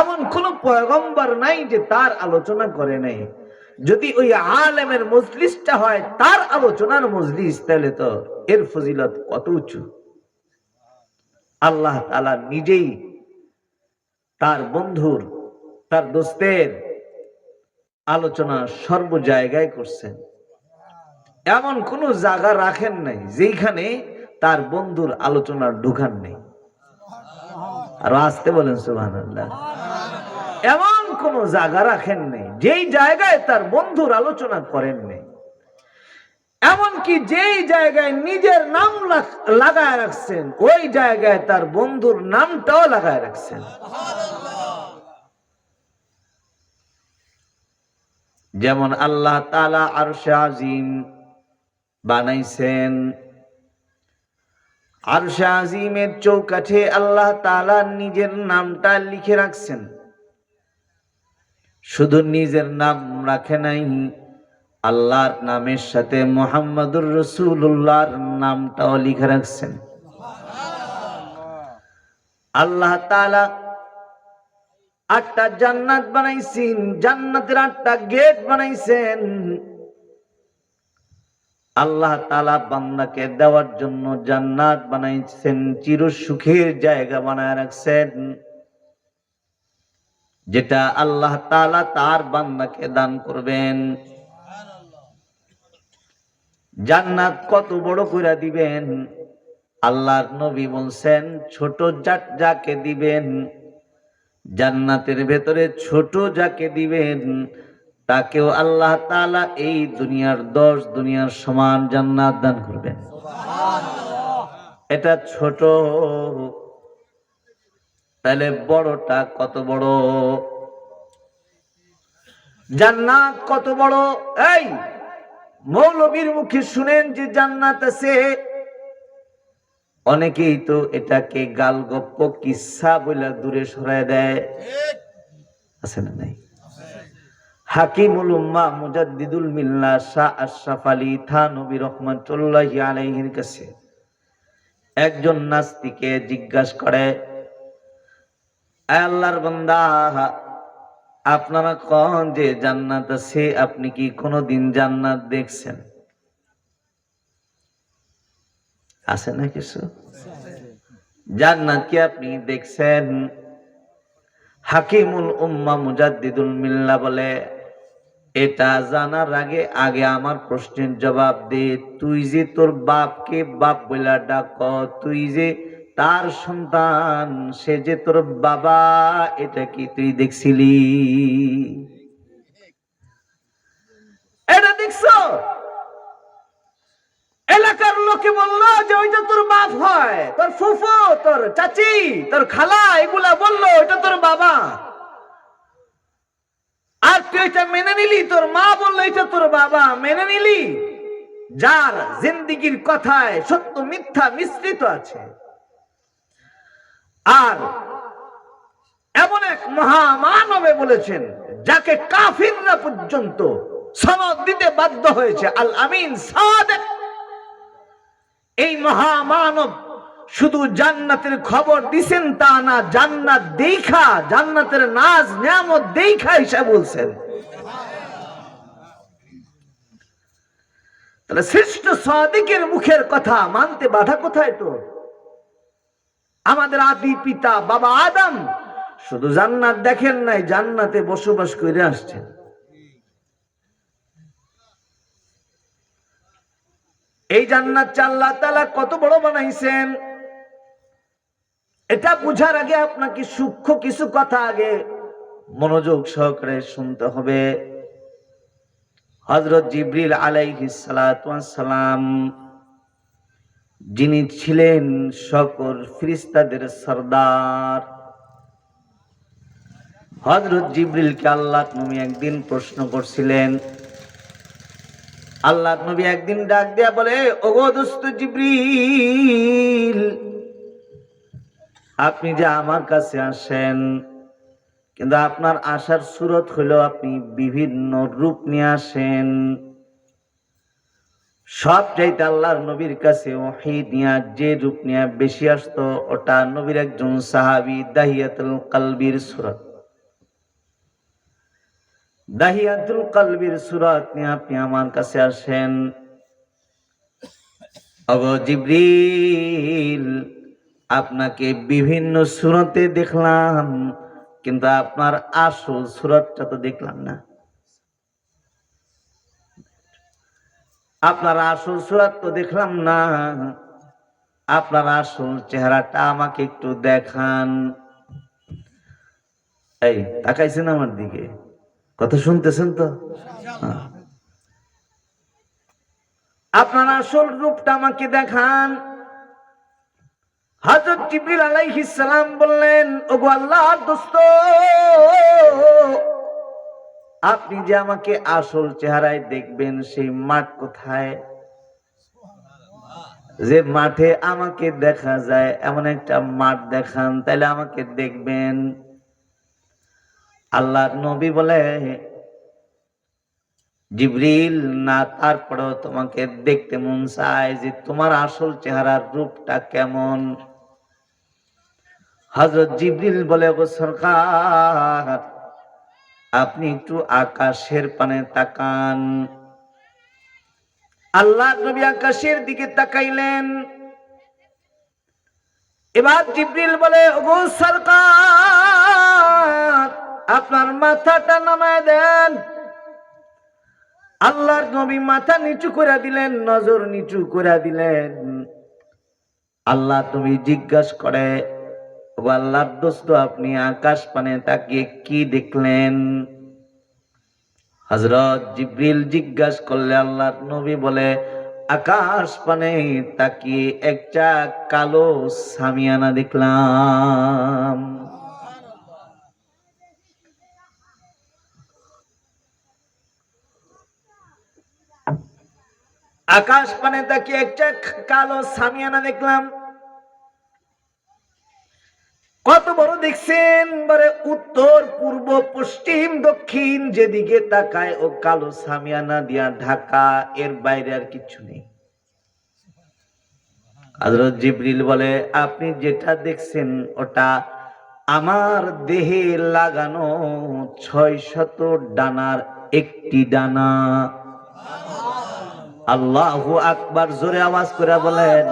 এমন কোন পয়গম্বর নাই যে তার আলোচনা করে নাই। যদি ওই আলেমের মজলিসটা হয়, তার আলোচনার মজলিস, তাহলে তো এর ফজিলত কত উঁচু? আল্লাহ তালা নিজেই তার বন্ধুর, তার দোস্তের আলোচনা সর্ব জায়গায় করছেন। এমন কোন জায়গা রাখেন নাই যেখানে তার বন্ধুর আলোচনার ঢুকান নেই। আর আসতে বলেন সুহান এমন কোন জায়গা রাখেন নেই, যেই জায়গায় তার বন্ধুর আলোচনা করেন নেই। এমনকি যেই জায়গায় নিজের নাম লাগায় রাখছেন, ওই জায়গায় তার বন্ধুর নামটাও লাগায় রাখছেন। যেমন আল্লাহ তালা আর আজিম বানাইছেন আর আজিমের চৌকাঠে আল্লাহ তালা নিজের নামটা লিখে রাখছেন। শুধু নিজের নাম রাখে নাই, আল্লাহর নামের সাথে মোহাম্মদুর রসুল্লাহর নামটাও লিখে রাখছেন। আল্লাহ তালা আটটা জান্নাত বানাইছেন, জান্নাতের আটটা গেট বানাইছেন। আল্লাহ তালা বান্দাকে দেওয়ার জন্য জান্নাত বানাইছেন, চির সুখের জায়গা বানায় রাখছেন, যেটা আল্লাহ তালা তার বান্দাকে দান করবেন। জান্নাত কত বড় করে দিবেন? আল্লাহর নবী বলছেন, ছোট যাক যাকে দিবেন, জান্নাতের ভেতরে ছোট যাকে দিবেন তাকেও আল্লাহ তাআলা এই দুনিয়ার দশ দুনিয়ার সমান জান্নাত দান করবেন। এটা ছোট তাহলে বড়টা কত বড়? জান্নাত কত বড়? এই মৌলবীর মুখে শুনেন যে জান্নাত আছে। অনেকেই তো এটাকে গাল গপ্প কিসা বলে দূরে সরায় দেয়। আছে না নাই? হাকিমুল উম্মা মুজাদ্দিদুল মিল্লা শাহ আশরাফ আলী থানবী রহমাতুল্লাহি আলাইহির কাছে একজন নাস্তিকে জিজ্ঞাসা করে, "আয় আল্লাহর বান্দা, আপনারা কন যে জান্নাত আছে, আপনি কি কোনোদিন জান্নাত দেখছেন? আছে না কিছু? জান্নাত কি আপনি দেখছেন? হাকিমুল উম্মা মুজাদ্দিদুল মিল্লা বলে এটা জানার আগে আগে আমার প্রশ্নের জবাব দে। তুই যে তোর বাপকে বাপ বইলা ডাক, তুই যে তার সন্তান, সে যে তোর বাবা, এটা কি তুই দেখছিলি? এটা দেখছ? এলাকার লোকে বলল যে ওইটা তোর বাপ হয়। তোর ফুফু, তোর চাচি, তোর খালা, এগুলা বলল, ওইটা তোর বাবা। তুই এটা মেনে নিলি? তোর মা বলল এটা তোর বাবা, মেনে নিলি? যার জিন্দিগির কথায় সত্য মিথ্যা মিশ্রিত আছে। আর এমন এক মহামানবে বলেছেন, যাকে কাফিররা পর্যন্ত সনদ দিতে বাধ্য হয়েছে। আল আমিন সাদেক, এই মহামানব শুধু জান্নাতের খবর দিছেন তা না, জান্নাত দেখা জান্নাতের নাজ, নিয়ামত দেখা হিসাব বলছেন। তাহলে শ্রেষ্ঠ সাদিকের মুখের কথা মানতে বাধা কোথায় তো? আমাদের আদি পিতা বাবা আদম শুধু জান্নাত দেখেন নাই, জান্নাতে বসবাস করে আসছেন। এই জান্নাত আল্লাহ তালা কত বড় বানাইছেন? এটা বুঝার আগে আপনাকে সূক্ষ্ম কিছু কথা আগে মনোযোগ সহকারে শুনতে হবে। হজরত জিবরিল সালাম যিনি ছিলেন সকল ফিরিস্তাদের সর্দার। হজরত জিবরিলকে আল্লাহ নবী একদিন প্রশ্ন করছিলেন, আল্লাহ নবী একদিন ডাক দিয়া বলে, ওগো দোস্ত জিবরিল আপনি যে আমার কাছে আসেন, কিন্তু আপনার আসার সুরত হলো আপনি বিভিন্ন রূপ নিয়ে আসেন। সব চাইতে আল্লাহর নবীর কাছে নিয়া, যে রূপ নিয়ে বেশি আসতো, ওটা নবীর একজন সাহাবি দাহিয়াতুল কালবির সুরত। দাহিয়াতুল কালবির সুরত নিয়ে আপনি আমার কাছে আসেন। অগো আপনাকে বিভিন্ন সুরতে দেখলাম, কিন্তু আপনার আসল সুরতটা তো দেখলাম না। আপনার আসল সুরাত তো দেখলাম না। আপনার আসল চেহারাটা আমাকে একটু দেখান। এই, তাকাইছেন আমার দিকে? কথা শুনতেছেন তো। আপনার আসল রূপটা আমাকে দেখান। হযরত জিবরিল আলাইহিস সালাম বললেন, ওগো আল্লাহর দোস্ত, আপনি যে আমাকে আসল চেহারায় দেখবেন, সেই মাঠ কোথায়? যে মাঠে আমাকে দেখা যায়, এমন একটা মাঠ দেখান তাহলে আমাকে দেখবেন। আল্লাহ নবী বলে, জিবরিল, না, তারপরেও তোমাকে দেখতে মন চায় যে তোমার আসল চেহারার রূপটা কেমন? হজরত জিবরিল বলে গো সরকার, আপনি একটু আকাশের পানে তাকান। আল্লাহ নবী আকাশের দিকে তাকাইলেন। এবার জিবরিল বলে, ওগো সরকার, আপনার মাথাটা নামায় দেন। আল্লাহর নবী মাথা নিচু করে দিলেন, নজর নিচু করে দিলেন। আল্লাহ তুমি জিজ্ঞাসা করে আল্লাহর দোস্ত আপনি আকাশ পানে তাকিয়ে কি দেখলেন? হজরত জিব্রিল জিজ্ঞাসা করলে, আল্লাহর নবী বলে, আকাশ পানে তাকিয়ে একটা কালো সামিয়ানা দেখলাম। আকাশ পানে তাকিয়ে একটা কালো সামিয়ানা দেখলাম। কত বড় দেখছেন? বলে উত্তর, পূর্ব, পশ্চিম, দক্ষিণ, যেদিকে তাকায় ও কালো সামিয়ানা দিয়া ঢাকা, এর বাইরে আর কিছু নেই। হযরত জিবরিল বলে, আপনি যেটা দেখছেন, ওটা আমার দেহে লাগানো ছয় শত ডানার একটি ডানা। আল্লাহ আকবার, জোরে আওয়াজ করে বলেন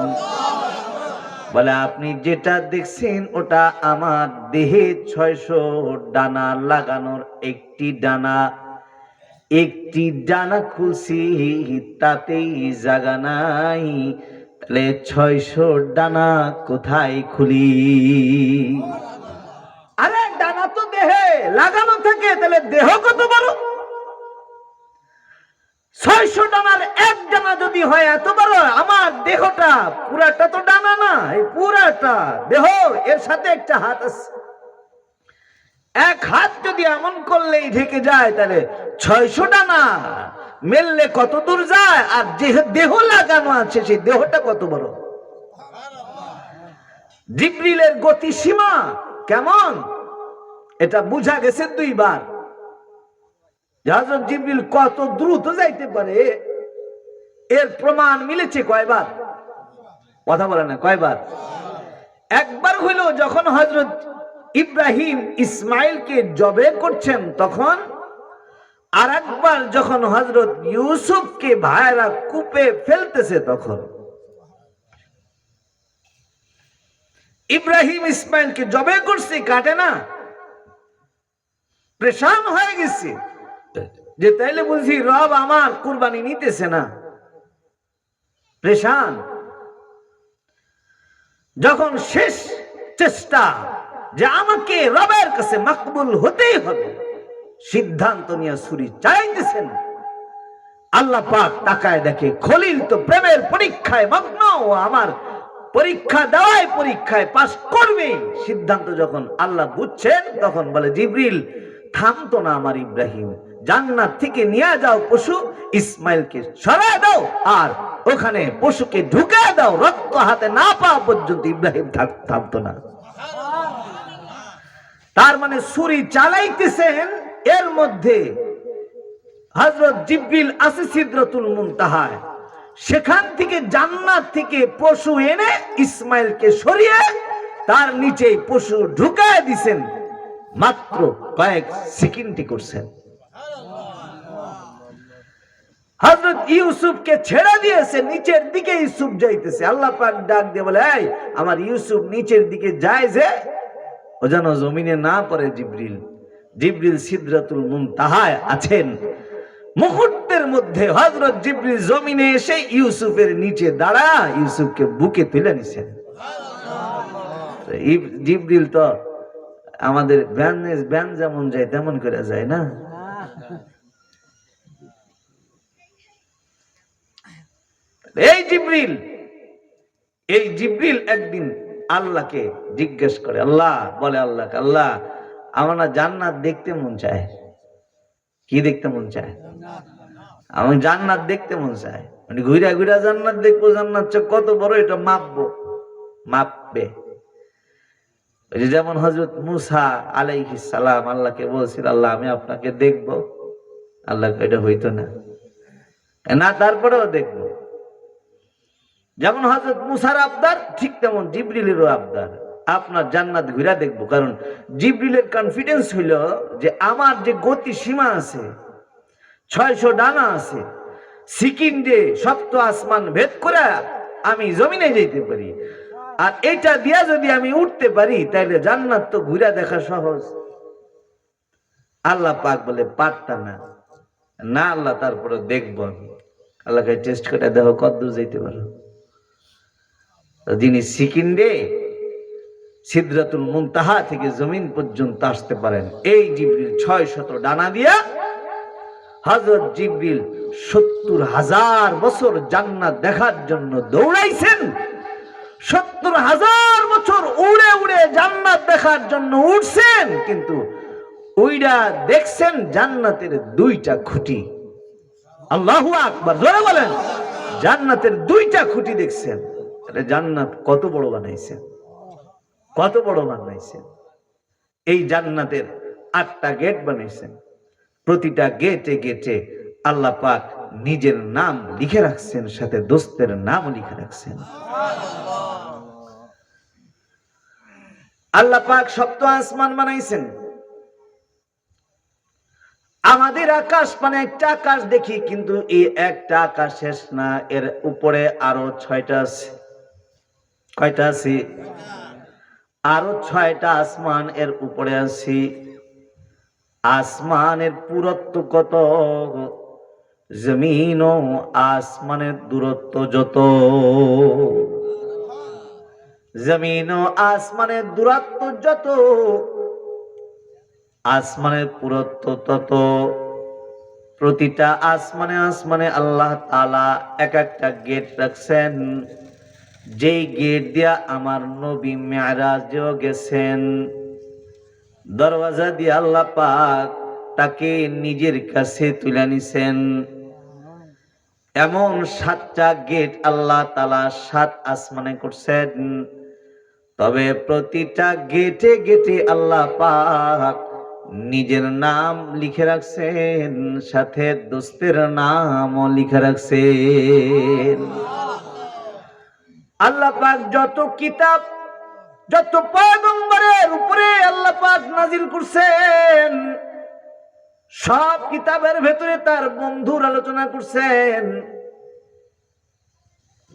বলে, আপনি যেটা দেখছেন, ওটা আমার দেহে ছয়শো ডানা লাগানোর একটি ডানা। একটি ডানা খুলছি, তাতেই জাগা নাই। তাহলে ছয়শো ডানা কোথায় খুলি? আরে, ডানা তো দেহে লাগানো থাকে, তাহলে দেহ কত বড়? ছয়শো ডানার এক ডানা যদি হয়, এত বড়? আমার দেহটা পুরাটা তো ডানা না, এই পুরাটা দেহ, এর সাথে একটা হাত আছে। এক হাত যদি এমন করলেই ঢেকে যায়, তাহলে ছয়শো ডানা মেললে কত দূর যায়? আর যে দেহ লাগানো আছে, সেই দেহটা কত বড়? জিব্রিলের গতি সীমা কেমন? এটা বুঝা গেছে দুইবার। জিবরিল কত দ্রুত যাইতে পারে? এর প্রমাণ মিলেছে কয়বার? কথা বলে না, কয়বার? একবার হইল যখন হজরত ইব্রাহিম ইসমাইলকে জবে করছেন, তখন আর একবার যখন হজরত ইউসুফকে ভাইরা কূপে ফেলতেছে, তখন ইব্রাহিম ইসমাইলকে জবে করছে, কাটে না? প্রেশান হয়ে গেছে। যে তাইলে বুঝি রব আমার কুরবানি নিতেছে না। প্রেশান যখন শেষ চেষ্টা যে আমাকে রবের কাছে মকবুল হতেই হবে, সিদ্ধান্ত নিয়ে ছুরি চাইতেছেন। আল্লাহ পাক তাকায় দেখে, খলিল তো প্রেমের পরীক্ষায় মগ্ন, ও আমার পরীক্ষা দেওয়ায় পরীক্ষায় পাস করবে। সিদ্ধান্ত যখন আল্লাহ বুঝছেন, তখন বলে, জিবরিল, থামতো না আমার ইব্রাহিম। জান্নাত থেকে নিয়ে যাও পশু, ইসমাইলকে সরায় দাও আর ওখানে পশুকে ঢুকে দাও। রক্ত হাতে না পাওয়া পর্যন্ত ইব্রাহিম থাক- থামতো না। তার মানে ছুরি চালাইতেছেন, এর মধ্যে হজরত জিব্রিল আছে সিদ্রতুল মুনতাহায়। সেখান থেকে জান্নাত থেকে পশু এনে ইসমাইলকে সরিয়ে তার নিচে পশু ঢুকায় দিছেন। মাত্র কয়েক সেকেন্ডই করছেন। হজরত ইউসুফকে ছেড়ে দিয়েছে, নিচের দিকে ইউসুফ যাইতেছে। আল্লাহ পাক ডাক দিয়ে বলে, এই, আমার ইউসুফ নিচের দিকে যায় যে, ও যেন জমিনে না পড়ে জিব্রিল। জিব্রিল সিদ্রাতুল মুনতাহায় আছেন। মুহূর্তের মধ্যে হজরত জিব্রিল জমিনে এসে ইউসুফের নিচে দাঁড়া ইউসুফকে বুকে তুলে নিছেন জিব্রিল তো আমাদের ব্যান ব্যান যেমন যায়, তেমন করে যায় না? এই জিব্রিল এই জিব্রিল একদিন আল্লাহকে জিজ্ঞেস করে, আল্লাহ, বলে আল্লাহকে, আল্লাহ, আমার না জান্নাত দেখতে মন চায়। কি দেখতে মন চায়? আমি জান্নাত দেখতে মন চায়। মানে ঘুরা ঘুরা জান্নাত দেখব, জান্নাত কত বড় এটা মাপবো, মাপবে। যেমন হজরত মুসা আলাইহিস সালাম আল্লাহকে বলছিল, আল্লাহ, আমি আপনাকে দেখব। আল্লাহ এটা হইতো না। না, তারপরেও দেখব। যেমন হজরত মুসার আবদার, ঠিক তেমন জিব্রিলেরও আবদার। আপনার জান্নাত ঘুরা দেখব, কারণ জিব্রিলের কনফিডেন্স হইল যে আমার যে গতি সীমা আছে, ছয়শো ডানা আছে, সিকিম যে সপ্ত আসমান ভেদ করে আমি জমিনে যেতে পারি। আর এটা দিয়া যদি আমি উঠতে পারি তাহলে জান্নাত তো ঘুরা দেখা সহজ। আল্লাহ পাক বলে পারতাম না। না আল্লাহ, তারপরে দেখব আমি। আল্লাহকে টেস্ট করে দেখো, কত দূর যেতে পারো। যিনি সিকিন্ডে সিদ্রাতুল মুনতাহা থেকে জমিন পর্যন্ত আসতে পারেন। এই জিব্রিল ছয় শত ডানা দিয়া হজরত জিব্রিল সত্তর হাজার বছর জান্নাত দেখার জন্য দৌড়াইছেন। সত্তর হাজার বছর উড়ে উড়ে জান্নাত দেখার জন্য উঠছেন, কিন্তু ওইটা দেখছেন জান্নাতের দুইটা খুঁটি। আল্লাহু আকবার, জোরে বলেন, জান্নাতের দুইটা খুঁটি দেখছেন। তাহলে জান্নাত কত বড় বানাইছেন কত বড় বানাইছেন এই জান্নাতের আটটা গেট বানাইছেন প্রতিটা গেটে গেটে আল্লাহ পাক নিজের নাম লিখে রাখছেন, সাথে দোস্তের নাম লিখে রাখছেন। আল্লাহ পাক সপ্ত আসমান বানাইছেন। আমাদের আকাশ মানে একটা আকাশ দেখি, কিন্তু এই একটা আকাশ শেষ না, এর উপরে আরও ছয়টা আছে। কয়টা আছে? আরও ছয়টা আসমান এর উপরে আছে। আসমানের পুরত্ব কত? জমিন ও আসমানের দূরত্ব যত? জমিন ও আসমানের দূরত্ব যত? আসমানের পুরত্ব তত? প্রতিটা আসমানে আসমানে আল্লাহ তালা এক একটা গেট রাখছেন। যেই গেট দিয়া আমার নবী মেয়ারাজও গেছেন, দরওয়াজা দিয়ে আল্লাহ পাক তাকে নিজের কাছে তুলে নিছেন। এমন সাতটা গেট আল্লাহ তালা সাত আসমানে করছেন, তবে প্রতিটা গেটে গেটে আল্লাহ পাক নিজের নাম লিখে রাখছেন, সাথে দোস্তের নামও লিখে রাখছেন। আল্লাহ পাক যত কিতাব, যত পয়গম্বরের উপরে আল্লাহ পাক নাজিল করছেন, সব কিতাবের ভেতরে তার বন্ধুর আলোচনা করছেন।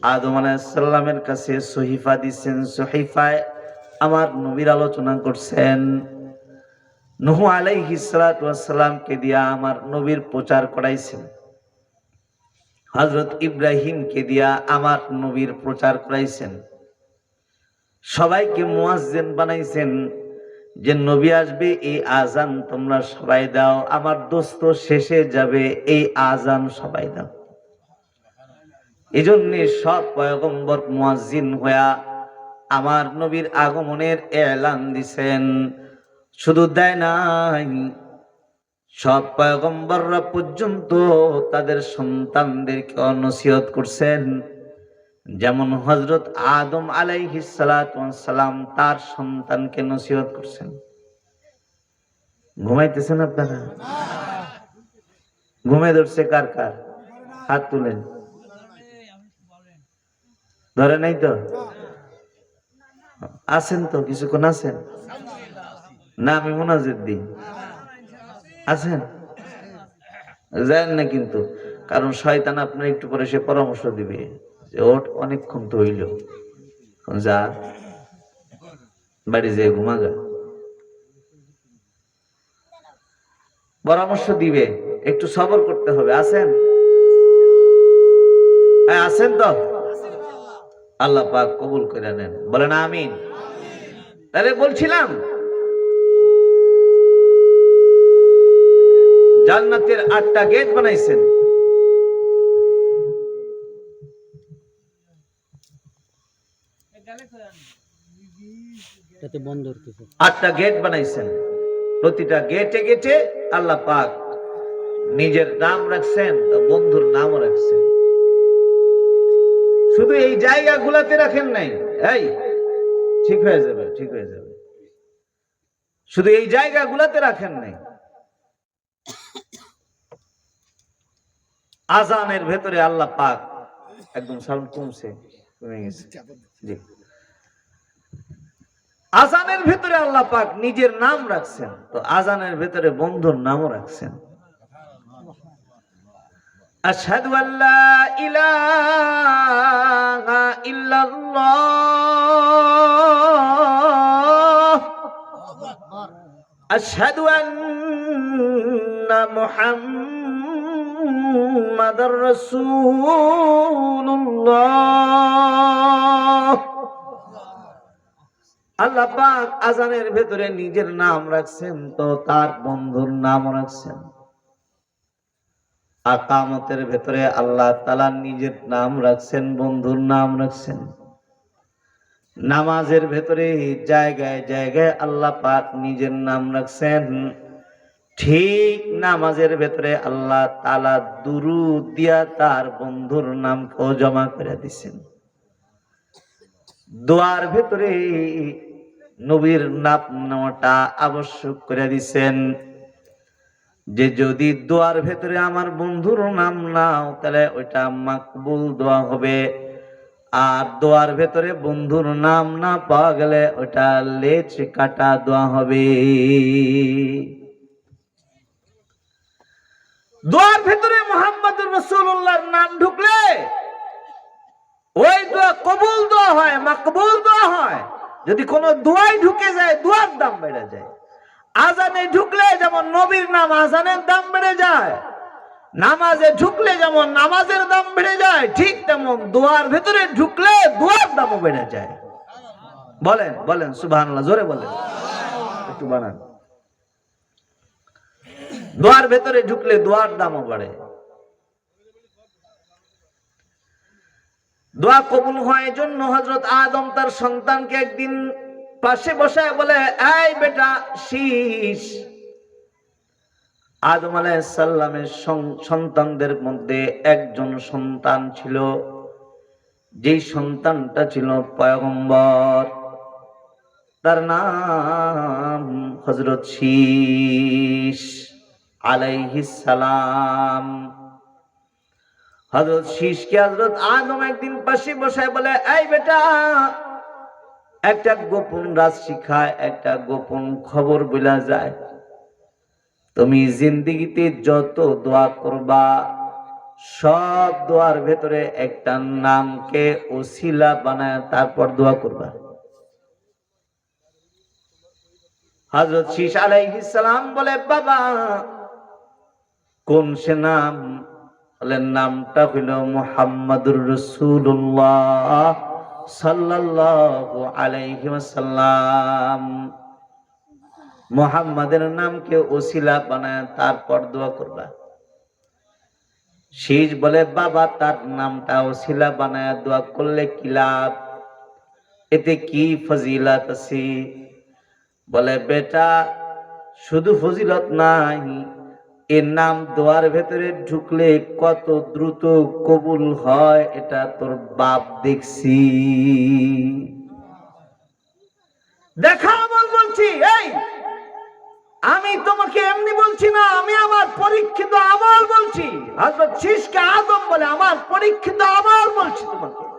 আদম আলাইসাল্লামের কাছে সহিফা দিচ্ছেন, সহিফায় আমার নবীর আলোচনা করছেন। নহু আলাইহি সালাতামকে দিয়া আমার নবীর প্রচার করাইছেন। হজরত ইব্রাহিমকে দিয়া আমার নবীর প্রচার করাইছেন। সবাইকে মুয়াজ্জেন বানাইছেন যে, নবী আসবে, এই আজান তোমরা সবাই দাও, আমার দোস্ত শেষে যাবে, এই আজান সবাই দাও। এই জন্য সব পয়গম্বর মুয়াজ্জিন হইয়া আমার নবীর আগমনের এলান দিছেন। শুধু দেয় নাই সব পয়গম্বররা পর্যন্ত তাদের সন্তানদেরকে নসিহত করছেন। যেমন হজরত আদম আলাইহিসালাম তার সন্তানকে নসিহত করছেন। ঘুমাইতেছেন আপনারা? ঘুমে ধরছে কার কার? হাত তুলেন। ধরে নাই তো? আছেন তো, কিছুক্ষণ আছেন? না, আমি মোনাজের দিন। আছেন? যান না কিন্তু, কারণ শয়তান আপনার একটু পরে সে পরামর্শ দিবে যে ওঠ অনেকক্ষণ তো হইল। যা, বাড়ি যেয়ে ঘুমাগা। পরামর্শ দিবে, একটু সবর করতে হবে। আছেন? হ্যাঁ আছেন তো? আল্লাহ পাক কবুল করে নেন। বলেন আমিন। তাহলে বলছিলাম জান্নাতের আটটা গেট বানাইছেন। আটটা গেট বানাইছেন। প্রতিটা গেটে গেটে আল্লাহ পাক নিজের নাম রাখছেন বন্ধুর নামও রাখছেন। শুধু এই জায়গাগুলাতে রাখেন নাই। এই ঠিক হয়ে যাবে ঠিক হয়ে যাবে। শুধু এই জায়গাগুলাতে রাখেন নাই। আজানের ভেতরে আল্লাহ পাক একদম সাউন্ড কমছে, কমে গেছে। জি। আজানের ভেতরে আল্লাহ পাক নিজের নাম রাখছেন, তো আজানের ভেতরে বন্ধুর নামও রাখছেন। আশহাদু আল্লা ইলাহা ইল্লাল্লাহ। আশহাদু আন্না মুহাম্মাদার রাসূলুল্লাহ। আল্লাহ পাক আজানের ভেতরে নিজের নাম রাখছেন তো তার বন্ধুর নাম রাখছেন। আকামতের ভেতরে আল্লাহ তালা নিজের নাম রাখছেন, বন্ধুর নাম রাখছেন। নামাজের ভেতরে জায়গায় জায়গায় আল্লাহ পাক নিজের নাম রাখছেন। ঠিক নামাজের ভেতরে আল্লাহ তালা দুরু দিয়া তার বন্ধুর নামকেও জমা করে দিছেন। দোয়ার ভেতরে নবীর নাম নেওয়াটা আবশ্যক করে দিছেন। যে যদি দোয়ার ভেতরে আমার বন্ধুর নাম নাও, তাহলে ওইটা মাকবুল দোয়া হবে। আর দোয়ার ভেতরে বন্ধুর নাম না পাওয়া গেলে ওইটা লেচ কাটা দোয়া হবে। দোয়ার ভেতরে মোহাম্মদ রসুল্লাহর নাম ঢুকলে ওই দোয়া কবুল দোয়া হয়, মাকবুল দোয়া হয়। যদি কোনো দোয়াই ঢুকে যায়, দোয়ার দাম বেড়ে যায়। আজানে ঢুকলে যেমন নবীর নাম আজানের দাম বেড়ে যায়, নামাজে ঢুকলে যেমন নামাজের দাম বেড়ে যায়, ঠিক তেমন দোয়ার ভেতরে ঢুকলে দোয়ার দামও বেড়ে যায়। বলেন বলেন, সুবহানাল্লাহ, জোরে বলেন। একটু বানান দোয়ার ভেতরে ঢুকলে দোয়ার দামও বাড়ে। দোয়া কবুল হয় জন্য হজরত আদম তার সন্তানকে একদিন পাশে বসায় বলে, এই বেটা, শীষ। আদম আলাইসাল্লামের সন্তানদের মধ্যে একজন সন্তান ছিল। যেই সন্তানটা ছিল পয়গম্বর। তার নাম হজরত শীষ। আলাইহিস সালাম হজরত শীষকে হজরত আদম একদিন পাশে বসায় বলে, এই বেটা, একটা গোপন রাজ শিখায় একটা গোপন খবর বলা যায়। তুমি জিন্দিগিতে যত দোয়া করবা, সব দোয়ার ভেতরে একটা নামকে ওসিলা বানায় তারপর দোয়া করবা। হজরত শীষ আলাইহিস সালাম বলে, বাবা কোন সে নাম? বলেন, নামটা হইল মুহাম্মাদুর রসুল্লাহ সাল্লাল্লাহু আলাইহি ওয়াসাল্লাম। মুহাম্মাদের নামকে ওসিলা বানায়, তারপর দোয়া করবা। শীষ বলে, বাবা, তার নামটা ওসিলা বানায়, দোয়া করলে কি লাভ? এতে কি ফজিলত আছে? বলে, বেটা, শুধু ফজিলত নাই এর নাম দোয়ার ভেতরে ঢুকলে কত দ্রুত কবুল হয়, এটা তোর বাপ দেখছি। দেখা বলছি, এই, আমি তোমাকে এমনি বলছি না, আমি আমার পরীক্ষিত আমল বলছি। আদম বলে, আমার পরীক্ষিত আমল বলছি তোমাকে।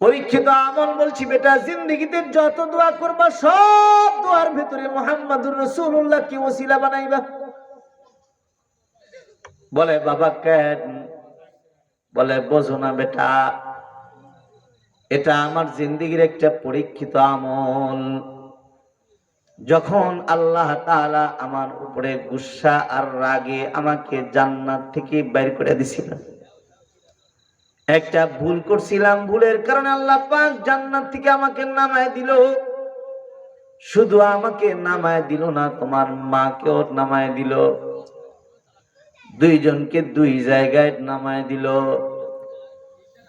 পরীক্ষিত আমল বলছি, বেটা, জিন্দগিতে যত দোয়া করবা, সব দোয়ার ভেতরে মোহাম্মদুর রসুল্লাহ কি ওসিলা বানাইবা? বলে, বাবা, কেন? বলে, বোঝো না, বেটা, এটা আমার জিন্দগির একটা পরীক্ষিত আমল। যখন আল্লাহ আমার উপরে গুসা আর রাগে আমাকে জান্নাত থেকে বের করে দিছিল একটা ভুল করছিলাম, ভুলের কারণে আল্লাহ পাক জান্নাত থেকে আমাকে নামায় দিল। শুধু আমাকে নামায় দিল না, তোমার মাকেও নামায় দিল। দুইজনকে দুই জায়গায় নামায় দিল।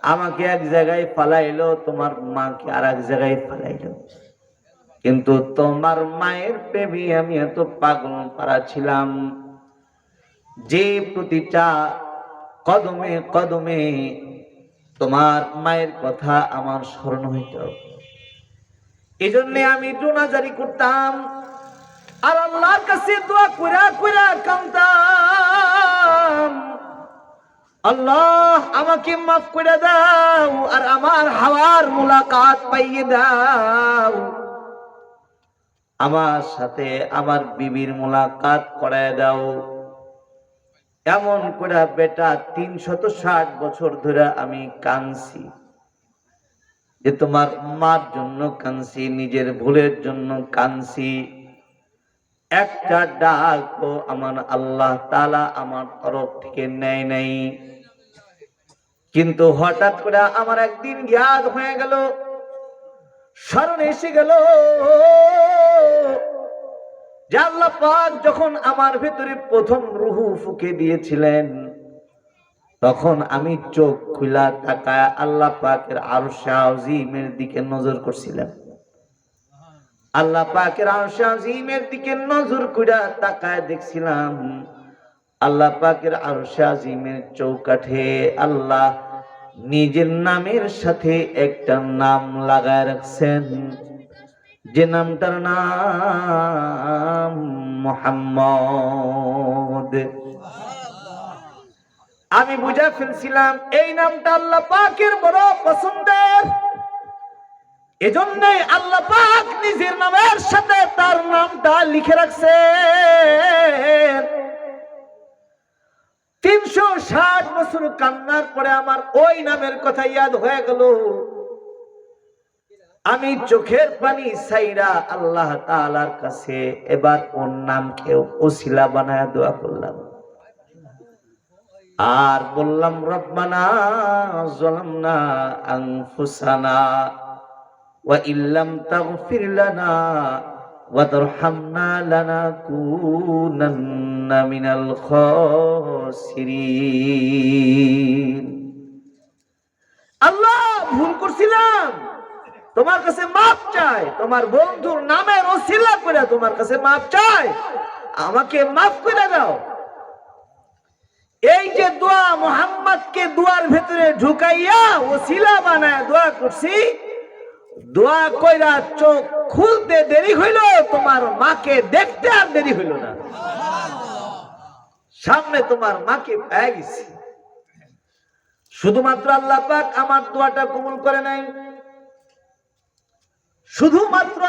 আমাকে এক জায়গায় ফালাইলো, তোমার মাকে আর এক জায়গায় ফালাইলো। কিন্তু তোমার মায়ের প্রেমী আমি এত পাগল পারা ছিলাম। যে প্রতিটা কদমে কদমে তোমার মায়ের কথা আমার স্মরণ হইত এই জন্যে আমি জারি করতাম। আর আল্লাহর কাছে দোয়া কইরা কইরা কামতাম আল্লাহ আমাকে মাফ করে দাও আর আমার হাওয়ার মুলাকাত পাইয়ে দাও। আমার সাথে আমার বিবির মুলাকাত করায় দাও। এমন করে বেটা তিনশত ষাট বছর ধরে আমি কানছি যে তোমার মার জন্য কানছি নিজের ভুলের জন্য কানছি একটা ডাকও আমার আল্লাহ তালা আমার তরফ থেকে নেয় নাই। কিন্তু হঠাৎ করে আমার একদিন জ্ঞান হয়ে গেল, স্মরণ এসে গেল আল্লাহ পাক যখন আমার ভেতরে প্রথম রুহু ফুকে দিয়েছিলেন, তখন আমি চোখ খুলা তাকায় আল্লাহ পাকের আরও শাহিমের দিকে নজর করছিলাম। আল্লাহ পাকের আরও শাহিমের দিকে নজর তাকায় দেখছিলাম, আল্লাহ পাকের আরও শাহিমের চৌকাঠে আল্লাহ নিজের নামের সাথে একটা নাম লাগায় রাখছেন। যে নামটার নাম মোহাম্মদ। আমি বুঝা ফেলছিলাম, এই নামটা আল্লাহ পাকের বড় পছন্দের। এজন্যই আল্লাহ পাক নিজের নামের সাথে তার নামটা লিখে রাখছে তিনশো ষাট বছর কান্নার পরে আমার ওই নামের কথা ইয়াদ হয়ে গেল। আমি চোখের পানি সাইরা আল্লাহ তাআলার কাছে এবার ওর নামকে ওসিলা বানায় দোয়া করলাম। আর বললাম, রব্বানা ওয়া ইল্লাম ওয়া আল্লাহ, ভুল করছিলাম। তোমার কাছে মাপ চাই, তোমার বন্ধুর নামের ওসিলা করে তোমার কাছে মাপ চাই। আমাকে মাফ করে দাও। এই যে দোয়া মোহাম্মদকে দোয়ার ভেতরে ঢুকাইয়া ওসিলা বানায় দোয়া করছি, দোয়া কইরা চোখ খুলতে দেরি হইল, তোমার মাকে দেখতে আর দেরি হইল না। সামনে তোমার মাকে পেয়ে গেছি শুধুমাত্র আল্লাহ পাক আমার দোয়াটা কবুল করে নাই শুধুমাত্র